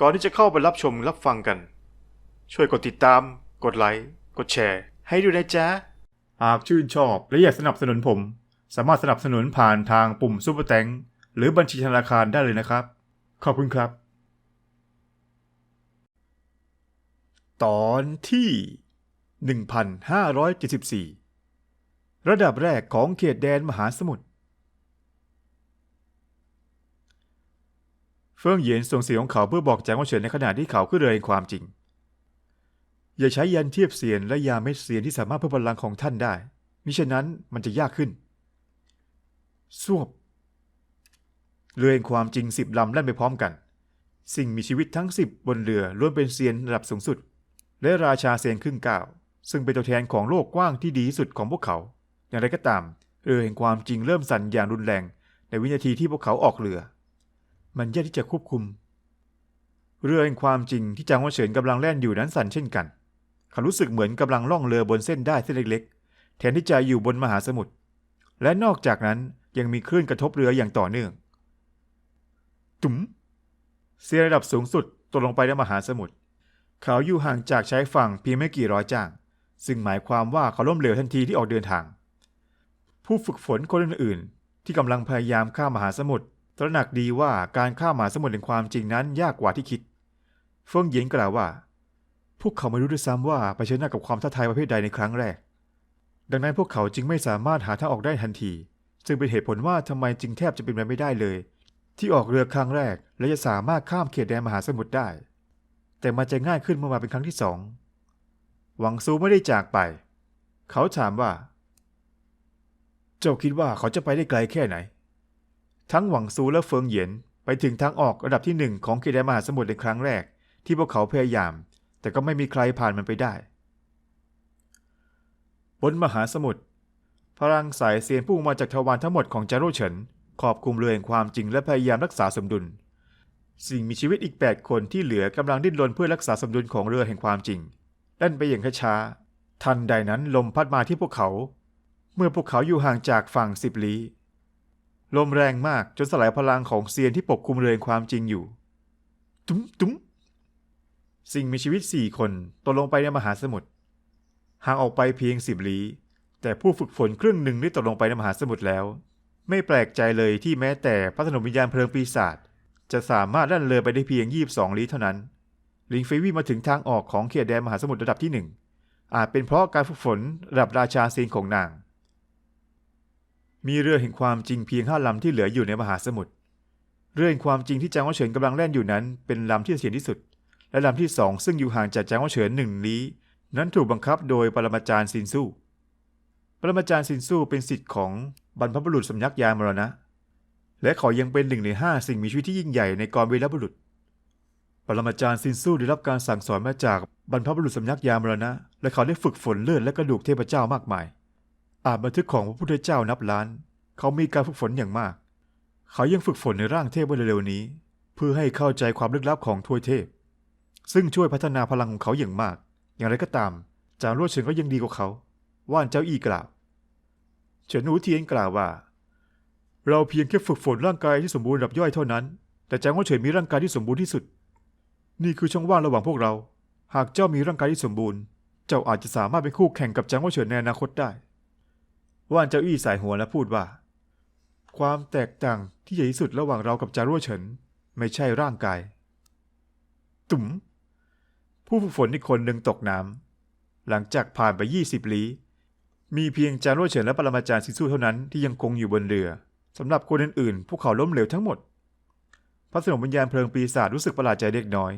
ก่อนที่จะเข้าไปรับชมรับฟังกัน ช่วยกดติดตาม กดไลค์ กดแชร์ ให้ด้วยนะจ๊ะ หากชื่นชอบและอยากสนับสนุนผม สามารถสนับสนุนผ่านทางปุ่มซุปเปอร์แตงหรือบัญชีธนาคารได้เลยนะครับ ขอบคุณครับ ตอนที่ 1574 ระดับแรกของเขตแดนมหาสมุทร เฟิ่งเหยียนส่งเสียงของเขาเพื่อบอกแจงว่าเฉินในขณะที่เขาขึ้นเรือแห่งความจริง อย่าใช้ยันเทียบเสียนและยาเม็ดเสียนที่สามารถเพิ่มพลังของท่านได้ มิฉะนั้นมันจะยากขึ้นสวบเรือแห่งความจริงสิบลำแล่นไปพร้อมกัน สิ่งมีชีวิตทั้งสิบบนเรือล้วนเป็นเซียนระดับสูงสุด และราชาเซียนครึ่งก้าวซึ่งเป็นตัวแทนของโลกกว้างที่ดีที่สุดของพวกเขา อย่างไรก็ตามเรือแห่งความจริงเริ่มสั่นอย่างรุนแรง ในวินาทีที่พวกเขาออกเรือ มันยากที่จะควบคุม เรือแห่งความจริงที่จางว่าเฉินกำลังแล่นอยู่นั้นสั่นเช่นกันเขารู้สึกเหมือนกำลังล่องเรือบนเส้นได้เส้นเล็กๆ แทนที่จะอยู่บนมหาสมุทรและนอกจากนั้นยังมีคลื่นกระทบเรืออย่างต่อเนื่องตุ๋มเสียระดับสูงสุดตกลงไปในมหาสมุทรเขาอยู่ห่างจากชายฝั่งเพียงไม่กี่ร้อยจ้างซึ่งหมายความว่าเขาล้มเหลวทันทีที่ออกเดินทาง ผู้ฝึกฝนคนอื่นๆ ที่กำลังพยายามข้ามมหาสมุทร ตระหนักดีว่าการข้ามมหาสมุทรแห่งความจริงนั้นยากกว่าที่คิด เฟิงเหยียนกล่าวว่า พวกเขาไม่รู้ด้วยซ้ำว่าเผชิญหน้ากับความท้าทายประเภทใดในครั้งแรก ดังนั้นพวกเขาจึงไม่สามารถหาทางออกได้ทันทีซึ่งเป็นเหตุผลว่าทำไมจึงแทบจะเป็นไปไม่ได้เลย ที่ออกเรือครั้งแรก และจะสามารถข้ามเขตแดนมหาสมุทรได้ แต่มันจะง่ายขึ้นเมื่อมาเป็นครั้งที่สองหวังซูไม่ได้จากไป เขาถามว่า เจ้าคิดว่าเขาจะไปได้ไกลแค่ไหน ทั้งหวังซูและเฟิงเหยียนไปถึงทางออกระดับที่หนึ่งของเขตแดนมหาสมุทรในครั้งแรก ที่พวกเขาพยายาม แต่ก็ไม่มีใครผ่านมันไปได้ บนมหาสมุทรพลังสายเสียนพุ่งมาจากทวารทั้งหมดของจาร่เฉินขอบคุมเรือแห่งความจริงและพยายามรักษาสมดุล สิ่งมีชีวิตอีก 8 คนที่เหลือกำลังดิ้นรนเพื่อรักษาสมดุลของเรือแห่งความจริงเล่นไปอย่างช้าๆทันใดนั้นลมพัดมาที่พวกเขา เมื่อพวกเขาอยู่ห่างจากฝั่งสิบลี้ ลมแรงมากจนสลายพลังของเซียนที่ปกคลุมเรือแห่งความจริงอยู่ ตุ้มตุ้มสิ่งมีชีวิตสี่คนตกลงไปในมหาสมุทรห่างออกไปเพียงสิบลี้ แต่ผู้ฝึกฝนครึ่งหนึ่งได้ตกลงไปในมหาสมุทรแล้ว ไม่แปลกใจเลยที่แม้แต่พระสนมวิญญาณเพลิงปีศาจจะสามารถล่นเรือไปได้เพียง22ลี้เท่านั้น ลิงเฟวี่มาถึงทางออกของเขตแดนมหาสมุทรระดับที่หนึ่งอาจเป็นเพราะการฝึกฝนระดับราชาซีนของนาง มีเรือแห่งความจริงเพียงห้าลำที่เหลืออยู่ในมหาสมุทร เรือแห่งความจริงที่จางว่าเฉินกำลังแล่นอยู่นั้น เป็นลำที่เสียนที่สุด และลำที่สองซึ่งอยู่ห่างจากจางว่าเฉินหนึ่งลี้ นั้นถูกบังคับโดยปรมาจารย์ซินซู่ ปรมาจารย์ซินซู่เป็นสิทธิ์ของบรรพบุรุษสำนักยามรณะ และเขายังเป็นหนึ่งในห้าสิ่งมีชีวิตที่ยิ่งใหญ่ในกองวีรบุรุษ ปรมาจารย์ซินซู่ได้รับการสั่งสอนมาจากบรรพบุรุษสำนักยามรณะ และเขาได้ฝึกฝนเลือดและกระดูกเทพเจ้ามากมาย อ่านบันทึกของพระพุทธเจ้านับล้าน เขามีการฝึกฝนอย่างมาก เขายังฝึกฝนในร่างเทพไว้เร็วๆนี้ เพื่อให้เข้าใจความลึกลับของทวยเทพ ซึ่งช่วยพัฒนาพลังของเขาอย่างมาก อย่างไรก็ตาม จางรั่วเฉินก็ยังดีกว่าเขา ว่านเจ้าอี้กล่าวเฉินหูเทียนกล่าวว่า เราเพียงแค่ฝึกฝนร่างกายที่สมบูรณ์ระดับย่อยเท่านั้น แต่จางว่าเฉินมีร่างกายที่สมบูรณ์ที่สุด นี่คือช่องว่างระหว่างพวกเรา หากเจ้ามีร่างกายที่สมบูรณ์ เจ้าอาจจะสามารถเป็นคู่แข่งกับจางว่าเฉินในอนาคตได้ ว่านเจ้าอี้สายหัวและพูดว่า ความแตกต่างที่ใหญ่ที่สุดระหว่างเรากับจารั่วเฉิน ไม่ใช่ร่างกาย ตุ๋ม ผู้ฝึกฝนอีกคนหนึ่งตกน้ำหลังจากผ่านไป20ลี้ มีเพียงจารั่วเฉินและปรมาจารย์ซิซูเท่านั้นที่ยังคงอยู่บนเรือสำหรับคนอื่นๆ พวกเขาล้มเหลวทั้งหมด พระสนมวิญญาณเพลิงปีศาจรู้สึกประหลาดใจเล็กน้อย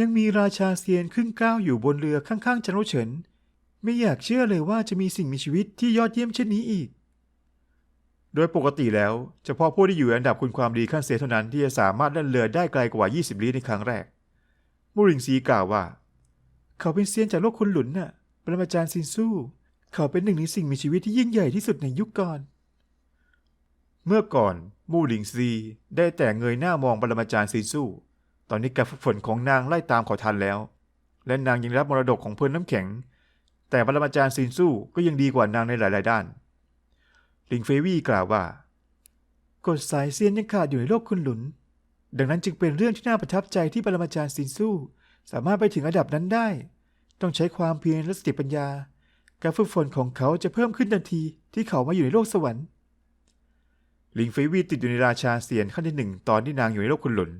ยังมีราชาเซียนครึ่งก้าวอยู่บนเรือข้างๆจารั่เฉิน ไม่อยากเชื่อเลยว่าจะมีสิ่งมีชีวิตที่ยอดเยี่ยมเช่นนี้อีก โดยปกติแล้วเฉพาะผู้ที่อยู่อันดับคุณความดีขั้นเซียเท่านั้นที่จะสามารถเล่นเรือได้ไกลกว่า 20 ลี้ในครั้งแรก มูริงซีกล่าวว่า เขาเป็นเซียนจากโลกคุณหลุนน่ะปรมาจารย์ซินซูเขาเป็นหนึ่งในสิ่งมีชีวิตที่ยิ่งใหญ่ที่สุดในยุคก่อน เมื่อก่อนมูหลิงซีได้แต่เงยหน้ามองปรมาจารย์ซินซูตอนนี้การฝึกฝนของนางไล่ตามเขาทันแล้ว และนางยังรับมรดกของเพื่อนน้ำแข็ง แต่ปรมาจารย์ซินซู่ก็ยังดีกว่านางในหลายๆ ด้านลิงเฟวี่กล่าวว่ากฎสายเซียนยังขาดอยู่ในโลกคุณหลุน ดังนั้นจึงเป็นเรื่องที่น่าประทับใจที่ปรมาจารย์ซินสู้สามารถไปถึงระดับนั้นได้ ต้องใช้ความเพียรและสติปัญญา การฝึกฝนของเขาจะเพิ่มขึ้นทันทีที่เขามาอยู่ในโลกสวรรค์ ลิงเฟวี่ติดอยู่ในราชาเซียนขั้นที่หนึ่งตอนที่นางอยู่ในโลกคุณหลุน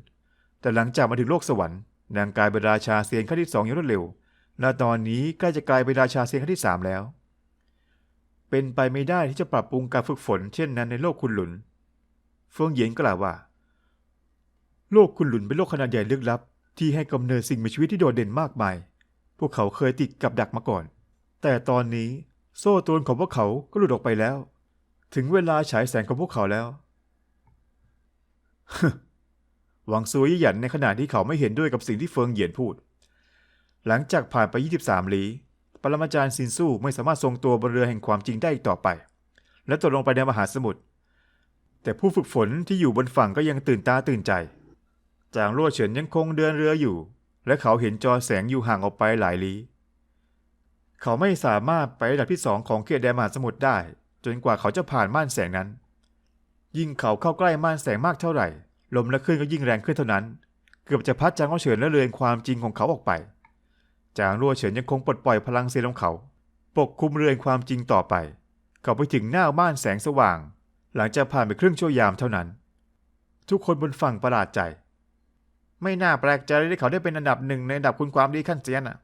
แต่หลังจากมาถึงโลกสวรรค์ นางกลายเป็นราชาเซียนขั้นที่สองอย่างรวดเร็ว และตอนนี้ใกล้จะกลายเป็นราชาเซียนขั้นที่สามแล้ว เป็นไปไม่ได้ที่จะปรับปรุงการฝึกฝนเช่นนั้นในโลกคุณหลุน เฟิงเหยียนกล่าวว่า โลกคุณหลุนเป็นโลกขนาดใหญ่ลึกลับ ที่ให้กำเนิดสิ่งมีชีวิตที่โดดเด่นมากมาย พวกเขาเคยติดกับดักมาก่อน แต่ตอนนี้โซ่ตรวนของพวกเขาก็หลุดออกไปแล้ว ถึงเวลาฉายแสงของพวกเขาแล้วหวังซวยหยันในขณะที่เขาไม่เห็นด้วยกับสิ่งที่เฟิงเหยียนพูด หลังจากผ่านไป 23 ลี้ปรมาจารย์ซินสู้ไม่สามารถทรงตัวบนเรือแห่งความจริงได้อีกต่อไป และตกลงไปในมหาสมุทร แต่ผู้ฝึกฝนที่อยู่บนฝั่งก็ยังตื่นตาตื่นใจ จางลั่วเฉินยังคงเดินเรืออยู่ และเขาเห็นจอแสงอยู่ห่างออกไปหลายลี้ เขาไม่สามารถไประดับที่สองของเขตแดนมหาสมุทรได้ จนกว่าเขาจะผ่านม่านแสงนั้น ยิ่งเขาเข้าใกล้ม่านแสงมากเท่าไหร่ ลมและคลื่นก็ยิ่งแรงขึ้นเท่านั้น เกือบจะพัดจางลั่วเฉินและเรือนความจริงของเขาออกไป จางลั่วเฉินยังคงปลดปล่อยพลังเซียนของเขา ปกคลุมเรือนความจริงต่อไป เขาไปถึงหน้าม่านแสงสว่าง หลังจากผ่านไปครึ่งชั่วยามเท่านั้น ทุกคนบนฝั่งประหลาดใจ ไม่น่าแปลกใจเลยที่เขาได้เป็นอันดับหนึ่งในอันดับคุณความดีขั้นเซียนอะ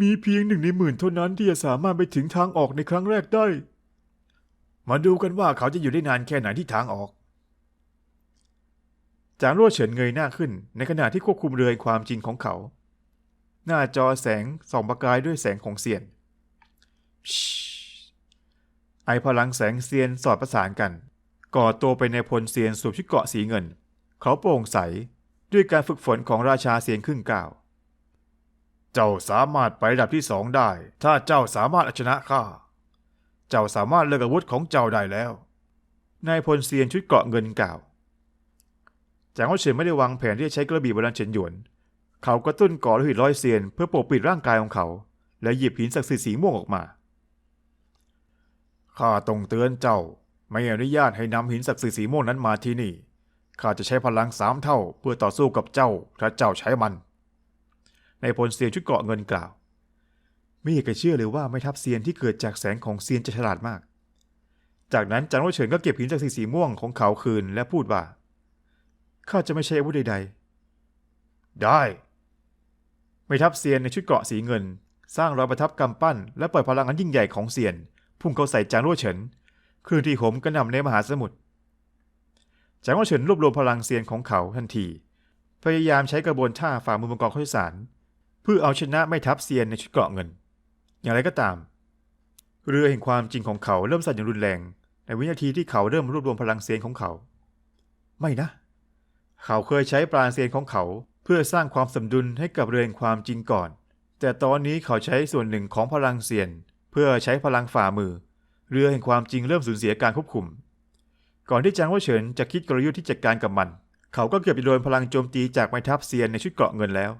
มีเพียงหนึ่งในหมื่นเท่านั้นที่จะสามารถไปถึงทางออกในครั้งแรกได้ มาดูกันว่าเขาจะอยู่ได้นานแค่ไหนที่ทางออกจางรั่วเฉินเงยหน้าขึ้น ในขณะที่ควบคุมเรือแห่งความจริงของเขา หน้าจอแสงส่องประกายด้วยแสงของเซียน ไอพลังแสงเซียนสอดประสานกัน ก่อตัวไปในพลเซียนสวมชุดเกราะสีเงิน เขาโปร่งใสด้วยการฝึกฝนของราชาเซียนครึ่งก้าว เจ้าสามารถไประดับที่สองได้ ถ้าเจ้าสามารถอาชนะข้า เจ้าสามารถเลิกอาวุธของเจ้าได้แล้ว นายพลเซียนชุดเกราะเงินกล่าว จางเฉินไม่ได้วางแผนที่จะใช้กระบี่โบราณเฉินหยวน เขากระตุ้นก่อโลหิตร้อยเซียนเพื่อปกปิดร่างกายของเขา และหยิบหินศักดิ์สิทธิ์สีม่วงออกมาข้าต้องเตือนเจ้า ไม่อนุญาตให้นำหินศักดิ์สิทธิ์สีม่วงนั้นมาที่นี่ข้าจะใช้พลังสามเท่าเพื่อต่อสู้กับเจ้าถ้าเจ้าใช้มัน ในพลเซียนชุดเกาะเงินกล่าวไม่อยากจะเชื่อเลยว่าไม่ทัพเซียนที่เกิดจากแสงของเซียนจะฉลาดมาก จากนั้นจางโรเฉินก็เก็บหินศักดิ์สิทธิ์สีม่วงของเขาคืนและพูดว่า ข้าจะไม่ใช้อาวุธใดๆ ได้ ไม่ทัพเซียนในชุดเกราะสีเงิน สร้างรอยประทับกำปั้น และปล่อยพลังอันยิ่งใหญ่ของเซียน พุ่งเข้าใส่จางโรเฉินคลื่นที่โหมกระหน่ำในมหาสมุทรจางโรเฉินรวบรวมพลังเซียนของเขาทันที พยายามใช้กระบวนท่าฝ่ามือมังกรข้อยสารเพื่อเอาชนะไม่ทัพเซียนในชุดเกราะเงิน อย่างไรก็ตาม เรือแห่งความจริงของเขาเริ่มสั่นอย่างรุนแรง ในวินาทีที่เขาเริ่มรวบรวมพลังเซียนของเขา ไม่นะ เขาเคยใช้ปราณเซียนของเขา พื่อสร้างความสมดุลให้กับเรือแห่งความจริงก่อน แต่ตอนนี้เขาใช้ส่วนหนึ่งของพลังเซียน เพื่อใช้พลังฝ่ามือ เรือแห่งความจริงเริ่มสูญเสียการควบคุม ก่อนที่จางว่าเฉินจะคิดกลยุทธ์ที่จัดการกับมัน เขาก็เกือบจะโดนพลังโจมตีจากไม้ทัพเซียนในชุดเกราะเงินแล้ว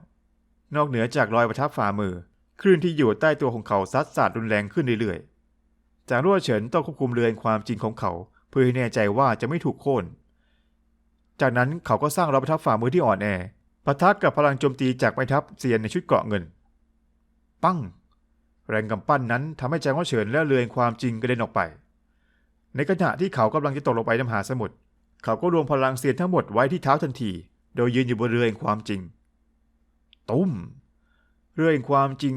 นอกเหนือจากรอยประทับฝ่ามือคลื่นที่อยู่ใต้ตัวของเขาซัดสาดรุนแรงขึ้นเรื่อยๆ จางรั่วเฉินต้องควบคุมเรือแห่งความจริงของเขา เพื่อให้แน่ใจว่าจะไม่ถูกโค่น จากนั้นเขาก็สร้างรอยประทับฝ่ามือที่อ่อนแอ ปะทะกับพลังโจมตีจากไม้ทัพเซียนในชุดเกราะเงิน ปั้ง แรงกำปั้นนั้นทำให้จางว่าเฉินและเรือแห่งความจริงกระเด็นออกไป ในขณะที่เขากำลังจะตกลงไปในมหาสมุทรเขาก็รวมพลังเซียนทั้งหมดไว้ที่เท้าทันที โดยยืนอยู่บนเรือแห่งความจริง ตุ้ม เรือแห่งความจริง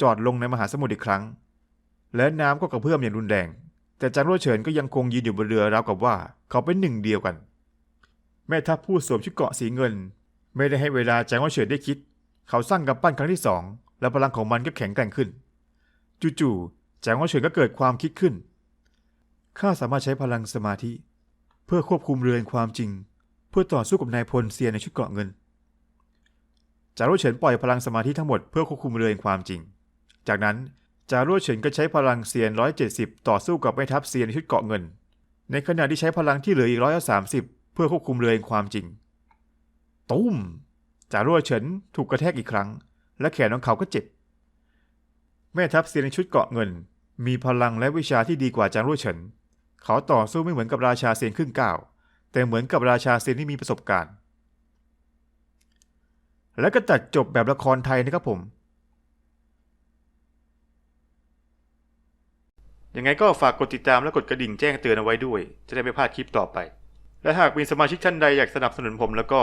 จอดลงในมหาสมุทรอีกครั้ง และน้ำก็กระเพื่อมอย่างรุนแรง แต่จางรั่วเฉินก็ยังคงยืนอยู่บนเรือราวกับว่า เขาเป็นหนึ่งเดียวกัน แม่ทัพผู้สวมชุดเกราะสีเงิน ไม่ได้ให้เวลาจางว่าเฉินได้คิด เขาสร้างกำปั้นครั้งที่สองและพลังของมันก็แข็งแกร่งขึ้น จู่ๆจางว่าเฉินก็เกิดความคิดขึ้น ข้าสามารถใช้พลังสมาธิ เพื่อควบคุมเรือแห่งความจริง เพื่อต่อสู้กับนายพลเซียนในชุดเกราะเงินจารุเฉินปล่อยพลังสมาธิทั้งหมดเพื่อควบคุมเรือแห่งความจริง จากนั้นจารุเฉินก็ใช้พลังเซียน 170 ต่อสู้กับแม่ทัพเซียนในชุดเกราะเงิน ในขณะที่ใช้พลังที่เหลืออีก 130 เพื่อควบคุมเรือแห่งความจริง ตุ้มจารุเฉินถูกกระแทกอีกครั้ง และแขนของเขาก็เจ็บ แม่ทัพเซียนในชุดเกาะเงิน มีพลังและวิชาที่ดีกว่าจางรุเฉิน เขาต่อสู้ไม่เหมือนกับราชาเซียนครึ่งก้าวแต่เหมือนกับราชาเซียนที่มีประสบการณ์ แล้วก็ตัดจบแบบละครไทยนะครับผม ยังไงก็ฝากกดติดตามและกดกระดิ่งแจ้งเตือนเอาไว้ด้วย จะได้ไม่พลาดคลิปต่อไป และหากมีสมาชิกท่านใดอยากสนับสนุนผมแล้วก็